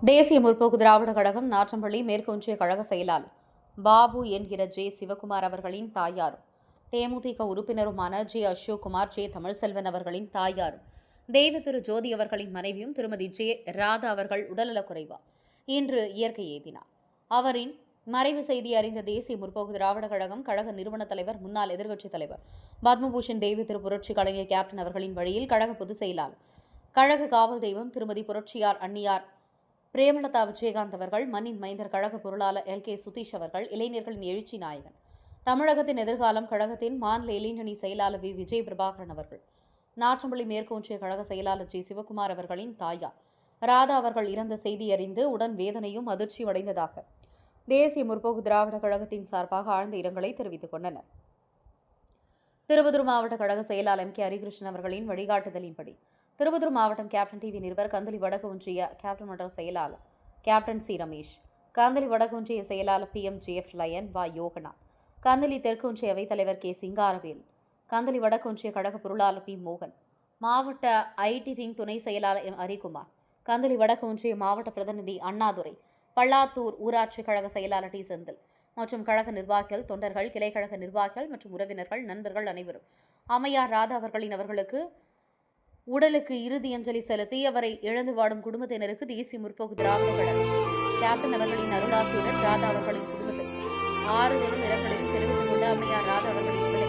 தேசிய முற்போக்கு திராவிட கழகம் நாற்றம்பள்ளி மேற்கு ஒன்றிய கழக செயலாளர் பாபு என்கிற ஜே சிவகுமார் அவர்களின் தாயாரும் தேமுதிக உறுப்பினருமான ஜே அசோக்குமார் ஜே தமிழ்செல்வன் அவர்களின் தாயாரும் தெய்வ திரு ஜோதி அவர்களின் மனைவியும் திருமதி ஜே ராதா அவர்கள் உடல்நலக்குறைவா இன்று இயற்கை எய்தினார் அவரின் மறைவு செய்தி அறிந்த தேசிய முற்போக்கு திராவிட கழகம் கழக நிறுவன தலைவர் முன்னாள் எதிர்க்கட்சித் தலைவர் பத்மபூஷன் தேவி திரு புரட்சி கலைஞர் கேப்டன் அவர்களின் வழியில் கழக பொதுச் செயலாளர் கழக காவல் தெய்வம் திருமதி புரட்சியார் அன்னியார் பிரேமலதா விஜயகாந்த் அவர்கள் மண்ணின் மைந்தர் கழக பொருளாளர் எல். கே. சுதீஷ் அவர்கள் இளைஞர்களின் எழுச்சி நாயகன். தமிழகத்தின் எதிர்காலம் கழகத்தின் மாநில இளைஞணி செயலாளர் வி. விஜய் பிரபாகரன் அவர்கள். நாற்றம்பள்ளி மேற்கு ஒன்றிய கழக செயலாளர் ஜி. சிவகுமார் அவர்களின் தாயார். ராதா அவர்கள் இறந்த செய்தி அறிந்து உடன் வேதனையும் அதிர்ச்சியும் அடைந்ததாக தேசிய முற்போக்கு திராவிட கழகத்தின் சார்பாக ஆழ்ந்த இரங்கலை தெரிவித்துக் கொண்டனர். திருவதூர் மாவட்ட கழக செயலாளர் எம். கே. ஹரிகிருஷ்ணன் அவர்களின் வழிகாட்டுதலின்படி திருவள்ளூர் மாவட்டம் கேப்டன் டிவி நிருபர் கந்தளி வடக்கு ஒன்றிய கேப்டன் மன்ற செயலாளர் கேப்டன் சி ரமேஷ் கந்தளி வடக்கு ஒன்றிய செயலாளர் P M J F lion வா யோகநாத் கந்தளி தெற்கு ஒன்றிய அவைத்தலைவர் கே சிங்காரவேல் கந்தளி வடக்கு ஒன்றிய கழக பொருளாளர் பி மோகன் மாவட்ட ஐடி விங் துணை செயலாளர் எம் ஹரிகுமார் கந்தளி வடக்கு ஒன்றிய மாவட்ட பிரதிநிதி அண்ணாதுரை பல்லாத்தூர் ஊராட்சி கழக செயலாளர் டி செந்தில் மற்றும் கழக நிர்வாகிகள் தொண்டர்கள் கிளைக்கழக நிர்வாகிகள் மற்றும் உறவினர்கள் நண்பர்கள் அனைவரும். அம்மையார் ராதா அவர்களின் அவர்களுக்கு உடலுக்கு இறுதி அஞ்சலி செலுத்தி அவரை இழந்து வாடும் குடும்பத்தினருக்கு தேசிய முற்போக்கு திராவிட கழகம். கேப்டன் அவர்களின் அருளாசியுடன் ராதா அவர்களின் குடும்பத்திற்கு ஆறுதலும் இரங்கலையும் தெரிவித்துக் கொண்டு அம்மையார் ராதா அவர்களின்